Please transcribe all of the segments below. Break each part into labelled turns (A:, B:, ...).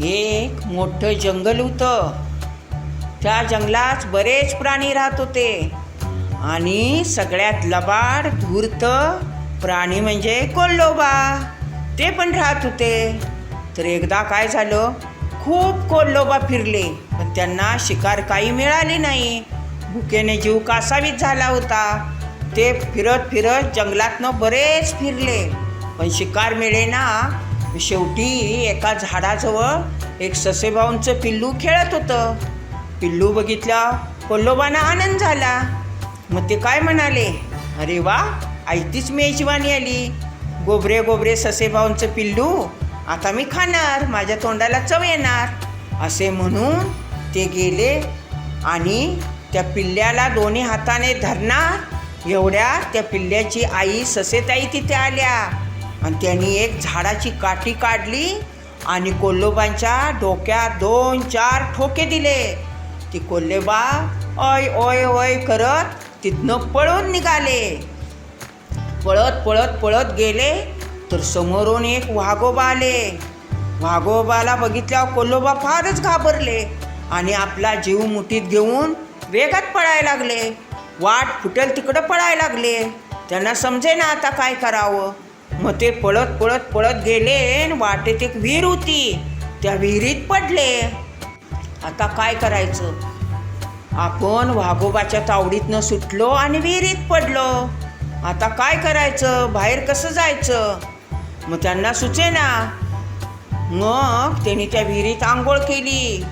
A: हे एक मोठं जंगल होतं. त्या जंगलात बरेच प्राणी राहत होते. आणि सगळ्यात लबाड धूर्त प्राणी म्हणजे कोल्लोबा. ते पण राहत होते. तर एकदा काय झालं? खूप कोल्लोबा फिरले. पण त्यांना शिकार काही मिळाली नाही. भुकेने जीव कासावीत झाला होता. ते फिरत फिरत जंगलातनं बरेच फिरले. पण शिकार मिळेना शेवटी एका झाडाजवळ एक ससेभाऊंचं पिल्लू खेळत होतं. पिल्लू बघितल्या पल्लोबांना आनंद झाला. मग ते काय म्हणाले? अरे वा आयतीच मेजवानी आली. गोबरे गोबरे ससेभाऊंचं पिल्लू आता मी खाणार माझ्या तोंडाला चव येणार. असे म्हणून ते गेले आणि त्या पिल्ल्याला दोन्ही हाताने धरणार. एवढ्या त्या पिल्ल्याची आई ससेताई तिथे आल्या. आणि त्यांनी एक झाडाची काठी काढली आणि कोल्होबांच्या डोक्यात दोन चार ठोके दिले. ती कोल्हेबा ओय ओय ओय करत तिथनं पळून निघाले. पळत पळत पळत गेले तर समोरून एक वाघोबा आले. वाघोबाला बघितल्यावर कोल्होबा फारच घाबरले आणि आपला जीव मुठीत घेऊन वेगात पळायला लागले. वाट फुटेल तिकडं पळायला लागले. त्यांना समजे ना आता काय करावं. मग ते पळत पळत पळत गेले आणि वाटेत एक विहीर होती. त्या विहिरीत पडले. आता काय करायचं? आपण वाघोबाच्या तावडीतनं सुटलो आणि विहिरीत पडलो. आता काय करायचं? बाहेर कसं जायचं? मग त्यांना सुचेना. मग त्यांनी त्या विहिरीत आंघोळ केली.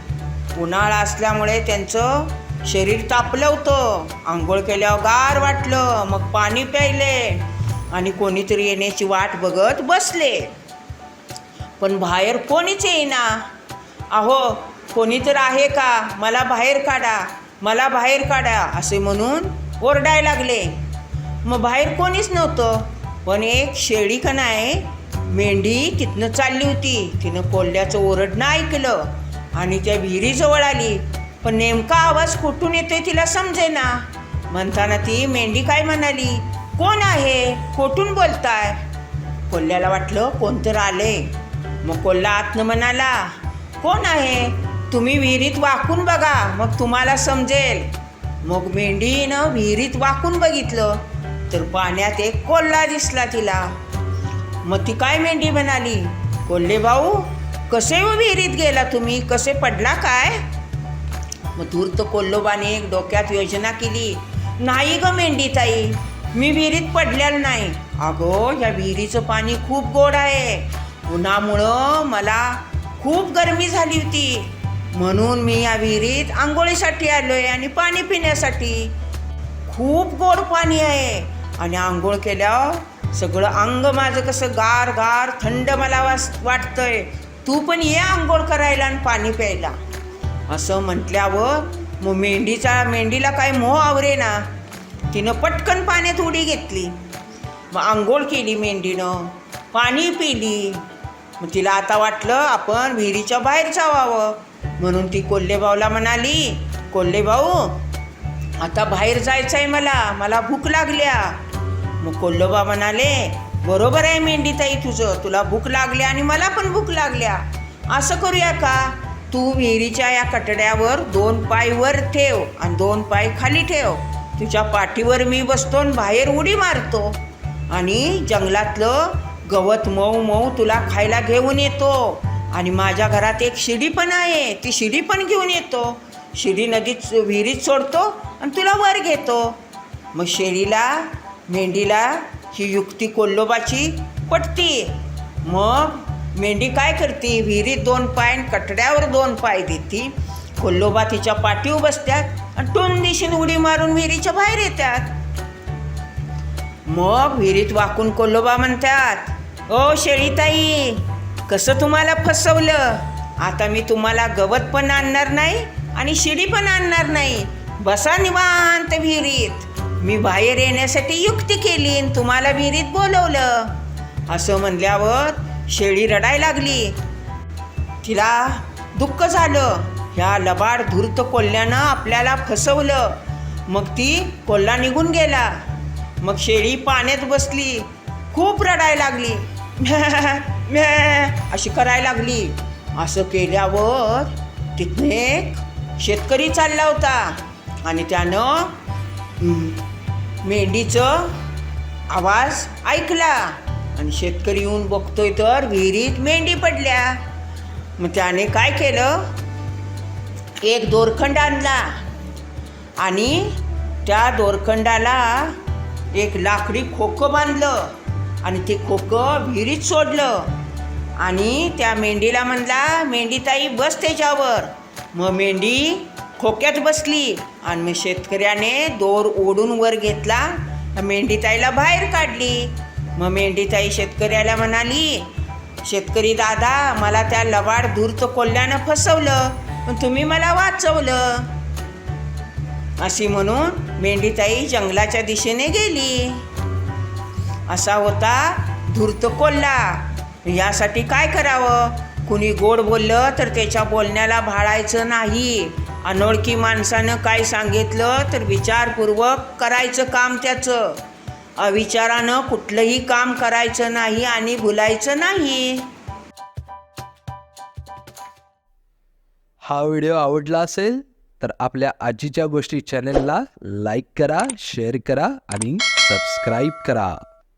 A: उन्हाळा असल्यामुळे त्यांचं शरीर तापलं होतं. आंघोळ केल्यावर गार वाटलं. मग पाणी प्यायले. आणि कोणीतरी येण्याची वाट बघत बसले. पण बाहेर कोणीच येईना. अहो कोणी तर आहे का? मला बाहेर काढा. मला बाहेर काढा असे म्हणून ओरडाय लागले. मग बाहेर कोणीच नव्हतं. पण एक शेळी का नाही मेंढी तिथनं चालली होती. तिनं कोल्ह्याचं ओरडणं ऐकलं आणि त्या विहिरीजवळ आली. पण नेमका आवाज कुठून येतोय तिला समजेना. म्हणताना ती मेंढी काय म्हणाली? कोण आहे? कोठून बोलताय. कोल्ह्याला वाटलं कोणतर आले. मग कोल्हा आतनं म्हणाला कोण आहे? तुम्ही विहिरीत वाकून बघा मग तुम्हाला समजेल. मग मेंढीनं विहिरीत वाकून बघितलं तर पाण्यात एक कोल्हा दिसला तिला. मग ती काय मेंढी म्हणाली कोल्हे भाऊ कसे विहिरीत गेला तुम्ही? कसे पडला काय? मग धूर्त कोल्होबाने एक डोक्यात योजना केली नाही ग मेंढीताई मी विहिरीत पडलेलं नाही. अगो या विहिरीचं पाणी खूप गोड आहे. उन्हामुळं मला खूप गरमी झाली होती. म्हणून मी या विहिरीत आंघोळीसाठी आलो आहे आणि पाणी पिण्यासाठी. खूप गोड पाणी आहे. आणि आंघोळ केल्यावर सगळं अंग माझं कसं गार गार थंड मला वास वाटतंय. तू पण ये आंघोळ करायला आणि पाणी प्यायला. असं म्हटल्यावर मग मेंढीचा मेंढीला काय मोह आवरे ना तिनं पटकन पाण्यात उडी घेतली. मग आंघोळ केली मेंढीनं पाणी पिली. मग तिला आता वाटलं आपण विहिरीच्या बाहेर जावावं म्हणून ती कोल्हेभाऊला म्हणाली कोल्हेभाऊ आता बाहेर जायचं आहे मला मला भूक लागल्या. मग कोल्हेबा म्हणाले बरोबर आहे मेंढीताई तुझं तुला भूक लागल्या आणि मला पण भूक लागल्या. असं करूया का? तू विहिरीच्या या कटड्यावर दोन पाय वर ठेव आणि दोन पाय खाली ठेव. तुझ्या पाठीवर मी बसतो आणि बाहेर उडी मारतो. आणि जंगलातलं गवत मऊ मऊ तुला खायला घेऊन येतो. आणि माझ्या घरात एक शिडी पण आहे. ती शिडी पण घेऊन येतो. शिडी नदीत विहिरीत सोडतो आणि तुला वर घेतो. मग शेळीला मेंढीला ही युक्ती कोल्लोबाची पटती. मग मेंढी काय करते? विहिरीत दोन पाय आणि कटड्यावर दोन पाय देते. कोल्लोबा तिच्या पाठीव बसतात आणि टोन दिशेने उडी मारून विहिरीच्या बाहेर येतात मग विहिरीत वाकून कोल्लोबा म्हणतात ओ शेळीताई कसं तुम्हाला फसवलं? आता मी तुम्हाला गवत पण आणणार नाही आणि शिडी पण आणणार नाही. बसा निवांत विहिरीत. मी बाहेर येण्यासाठी युक्ती केली आणि तुम्हाला विहिरीत बोलवलं. असं म्हणल्यावर शेळी रडायला लागली. तिला दुःख झालं. ह्या लबाड धूर्त कोल्ह्यानं आपल्याला फसवलं. मग ती कोल्हा निघून गेला. मग शेळी पाण्यात बसली. खूप रडायला लागली. म्या, म्या, अशी करायला लागली. असं केल्यावर तिथनं एक शेतकरी चालला होता. आणि त्यानं मेंढीचं आवाज ऐकला. आणि शेतकरी येऊन बघतोय तर विहिरीत मेंढी पडल्या. मग त्याने काय केलं? एक दोरखंड आणला. आणि त्या दोरखंडाला एक लाकडी खोकं बांधलं. आणि ते खोकं विहिरीत सोडलं. आणि त्या मेंढीला म्हणला मेंढीताई बस त्याच्यावर. मग मेंढी खोक्यात बसली. आणि मग शेतकऱ्याने दोर ओढून वर घेतला. मेंढीताईला बाहेर काढली. मग मेंढीताई शेतकऱ्याला म्हणाली शेतकरी दादा मला त्या लबाड धूर्त कोल्ह्यानं फसवलं. पण तुम्ही मला वाचवलं. अशी म्हणून मेंढीताई जंगलाच्या दिशेने गेली. असा होता धूर्त कोल्हा. यासाठी काय करावं? कुणी गोड बोललं तर त्याच्या बोलण्याला भाळायचं नाही. अनोळखी माणसानं काय सांगितलं तर विचारपूर्वक करायचं काम त्याचं. अविचारानं कुठलंही काम करायचं नाही आणि भुलायचं नाही.
B: हा व्हिडिओ आवडला असेल तर आपल्या आजीच्या गोष्टी चॅनेलला लाईक करा शेअर करा आणि सबस्क्राईब करा.